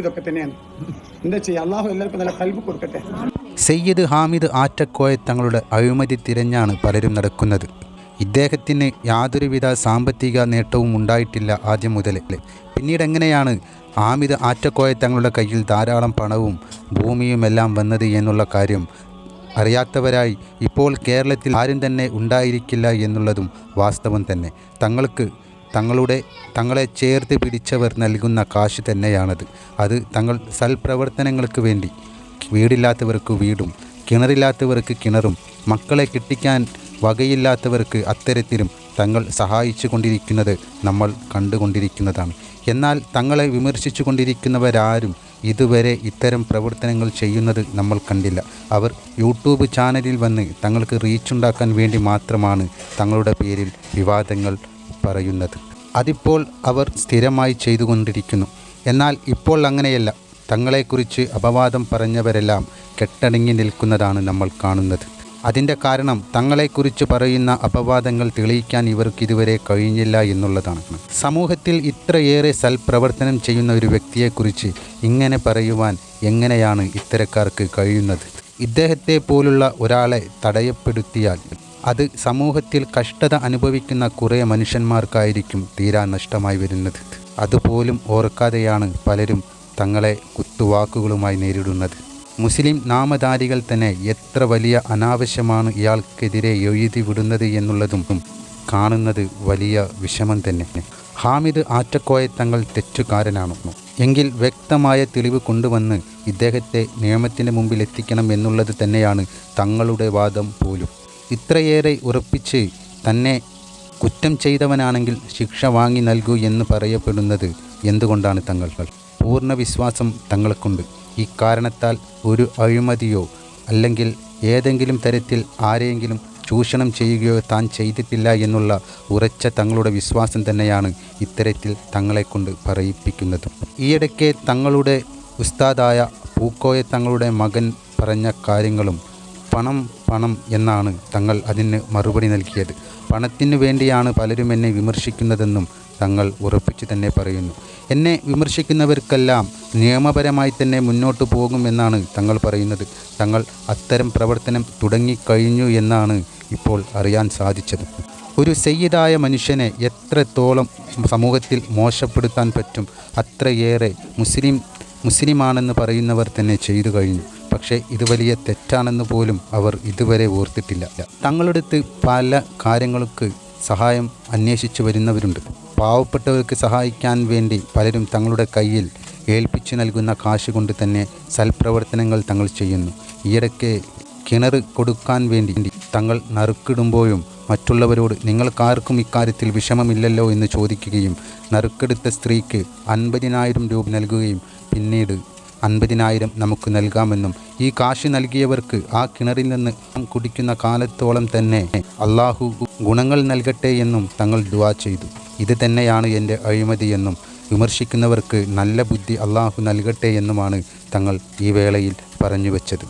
ഇതൊക്കെ തന്നെയാണ്. എന്താ എല്ലാവർക്കും നല്ല കൽബ് സയ്യിദ് ഹാമിദ് ആറ്റക്കോയ തങ്ങളുടെ അഴിമതി തിരഞ്ഞാണ് പലരും നടക്കുന്നത്. ഇദ്ദേഹത്തിന് യാതൊരുവിധ സാമ്പത്തിക നേട്ടവും ഉണ്ടായിട്ടില്ല ആദ്യം മുതൽ പിന്നീട് എങ്ങനെയാണ് ഹാമിദ് ആറ്റക്കോയ തങ്ങളുടെ കയ്യിൽ ധാരാളം പണവും ഭൂമിയുമെല്ലാം വന്നത് എന്നുള്ള കാര്യം അറിയാത്തവരായി ഇപ്പോൾ കേരളത്തിൽ ആരും തന്നെ ഉണ്ടായിരിക്കില്ല എന്നുള്ളതും വാസ്തവം തന്നെ. തങ്ങൾക്ക് തങ്ങളുടെ തങ്ങളെ ചേർത്ത് പിടിച്ചവർ നൽകുന്ന കാശ് തന്നെയാണത്. അത് തങ്ങൾ സൽപ്രവർത്തനങ്ങൾക്ക് വേണ്ടി വീടില്ലാത്തവർക്ക് വീടും കിണറില്ലാത്തവർക്ക് കിണറും മക്കളെ കിട്ടിക്കാൻ വകയില്ലാത്തവർക്ക് അത്തരത്തിലും തങ്ങൾ സഹായിച്ചു കൊണ്ടിരിക്കുന്നത് നമ്മൾ കണ്ടുകൊണ്ടിരിക്കുന്നതാണ്. എന്നാൽ തങ്ങളെ വിമർശിച്ചു കൊണ്ടിരിക്കുന്നവരാരും ഇതുവരെ ഇത്തരം പ്രവർത്തനങ്ങൾ ചെയ്യുന്നത് നമ്മൾ കണ്ടില്ല. അവർ യൂട്യൂബ് ചാനലിൽ വന്ന് തങ്ങൾക്ക് റീച്ചുണ്ടാക്കാൻ വേണ്ടി മാത്രമാണ് തങ്ങളുടെ പേരിൽ വിവാദങ്ങൾ പറയുന്നത്. അതിപ്പോൾ അവർ സ്ഥിരമായി ചെയ്തുകൊണ്ടിരിക്കുന്നു. എന്നാൽ ഇപ്പോൾ അങ്ങനെയല്ല. തങ്ങളെക്കുറിച്ച് അപവാദം പറഞ്ഞവരെല്ലാം കെട്ടടങ്ങി നിൽക്കുന്നതാണ് നമ്മൾ കാണുന്നത്. അതിന്റെ കാരണം തങ്ങളെക്കുറിച്ച് പറയുന്ന അപവാദങ്ങൾ തെളിയിക്കാൻ ഇവർക്ക് ഇതുവരെ കഴിഞ്ഞില്ല എന്നുള്ളതാണ്. സമൂഹത്തിൽ ഇത്രയേറെ സൽപ്രവർത്തനം ചെയ്യുന്ന ഒരു വ്യക്തിയെക്കുറിച്ച് ഇങ്ങനെ പറയുവാൻ എങ്ങനെയാണ് ഇത്തരക്കാർക്ക് കഴിയുന്നത്? ഇദ്ദേഹത്തെ പോലുള്ള ഒരാളെ തടയപ്പെടുത്തിയാൽ അത് സമൂഹത്തിൽ കഷ്ടത അനുഭവിക്കുന്ന കുറേ മനുഷ്യന്മാർക്കായിരിക്കും തീരാ നഷ്ടമായി വരുന്നത്. അതുപോലും ഓർക്കാതെയാണ് പലരും തങ്ങളെ കുത്തുവാക്കുകളുമായി നേരിടുന്നത്. മുസ്ലിം നാമധാരികൾ തന്നെ എത്ര വലിയ അനാവശ്യമാണ് ഇയാൾക്കെതിരെ എഴുതി വിടുന്നത് എന്നുള്ളതും കാണുന്നത് വലിയ വിഷമം തന്നെ. ഹാമിദ് ആറ്റക്കോയ തങ്ങൾ തെറ്റുകാരനാണെന്നു എങ്കിൽ വ്യക്തമായ തെളിവ് കൊണ്ടുവന്ന് ഇദ്ദേഹത്തെ നിയമത്തിന് മുമ്പിൽ എത്തിക്കണം എന്നുള്ളത് തന്നെയാണ് തങ്ങളുടെ വാദം പോലും. ഇത്രയേറെ ഉറപ്പിച്ച് തന്നെ കുറ്റം ചെയ്തവനാണെങ്കിൽ ശിക്ഷ വാങ്ങി നൽകൂ എന്ന് പറയപ്പെടുന്നത് എന്തുകൊണ്ടാണ് തങ്ങൾ പൂർണ വിശ്വാസം തങ്ങൾക്കുണ്ട്. ഈ കാരണത്താൽ ഒരു അഴിമതിയോ അല്ലെങ്കിൽ ഏതെങ്കിലും തരത്തിൽ ആരെയെങ്കിലും ചൂഷണം ചെയ്യുകയോ താൻ ചെയ്തിട്ടില്ല എന്നുള്ള ഉറച്ച തങ്ങളുടെ വിശ്വാസം തന്നെയാണ് ഇത്തരത്തിൽ തങ്ങളെക്കൊണ്ട് പറയിപ്പിക്കുന്നത്. ഈയിടയ്ക്ക് തങ്ങളുടെ ഉസ്താദായ പൂക്കോയ തങ്ങളുടെ മകൻ പറഞ്ഞ കാര്യങ്ങളും പണം പണം എന്നാണ് തങ്ങൾ അതിന് മറുപടി നൽകിയത്. പണത്തിനു വേണ്ടിയാണ് പലരും എന്നെ വിമർശിക്കുന്നതെന്നും തങ്ങൾ ഉറപ്പിച്ചു തന്നെ പറയുന്നു. എന്നെ വിമർശിക്കുന്നവർക്കെല്ലാം നിയമപരമായി തന്നെ മുന്നോട്ട് പോകും എന്നാണ് തങ്ങൾ പറയുന്നത്. തങ്ങൾ അത്തരം പ്രവർത്തനം തുടങ്ങിക്കഴിഞ്ഞു എന്നാണ് ഇപ്പോൾ അറിയാൻ സാധിച്ചത്. ഒരു സെയ്യതായ മനുഷ്യനെ എത്രത്തോളം സമൂഹത്തിൽ മോശപ്പെടുത്താൻ പറ്റും അത്രയേറെ മുസ്ലിം മുസ്ലിമാണെന്ന് പറയുന്നവർ തന്നെ ചെയ്തു കഴിഞ്ഞു. പക്ഷേ ഇത് വലിയ തെറ്റാണെന്ന് പോലും അവർ ഇതുവരെ ഓർത്തിട്ടില്ല. തങ്ങളടുത്ത് പല കാര്യങ്ങൾക്ക് സഹായം അന്വേഷിച്ചു വരുന്നവരുണ്ട്. പാവപ്പെട്ടവർക്ക് സഹായിക്കാൻ വേണ്ടി പലരും തങ്ങളുടെ കയ്യിൽ ഏൽപ്പിച്ചു നൽകുന്ന കാശ് കൊണ്ട് തന്നെ സൽപ്രവർത്തനങ്ങൾ തങ്ങൾ ചെയ്യുന്നു. ഈയിടയ്ക്ക് കിണർ കൊടുക്കാൻ വേണ്ടി തങ്ങൾ നറുക്കിടുമ്പോഴും മറ്റുള്ളവരോട് നിങ്ങൾക്കാർക്കും ഇക്കാര്യത്തിൽ വിഷമമില്ലല്ലോ എന്ന് ചോദിക്കുകയും നറുക്കെടുത്ത സ്ത്രീക്ക് അൻപതിനായിരം രൂപ നൽകുകയും പിന്നീട് അൻപതിനായിരം നമുക്ക് നൽകാമെന്നും ഈ കാശ് നൽകിയവർക്ക് ആ കിണറിൽ നിന്ന് കുടിക്കുന്ന കാലത്തോളം തന്നെ അള്ളാഹു ഗുണങ്ങൾ നൽകട്ടെ എന്നും തങ്ങൾ ദുവാ ചെയ്തു. ഇത് തന്നെയാണ് എന്റെ അഴിമതിയെന്നും വിമർശിക്കുന്നവർക്ക് നല്ല ബുദ്ധി അള്ളാഹു നൽകട്ടെ എന്നുമാണ് തങ്ങൾ ഈ വേളയിൽ പറഞ്ഞു വച്ചത്.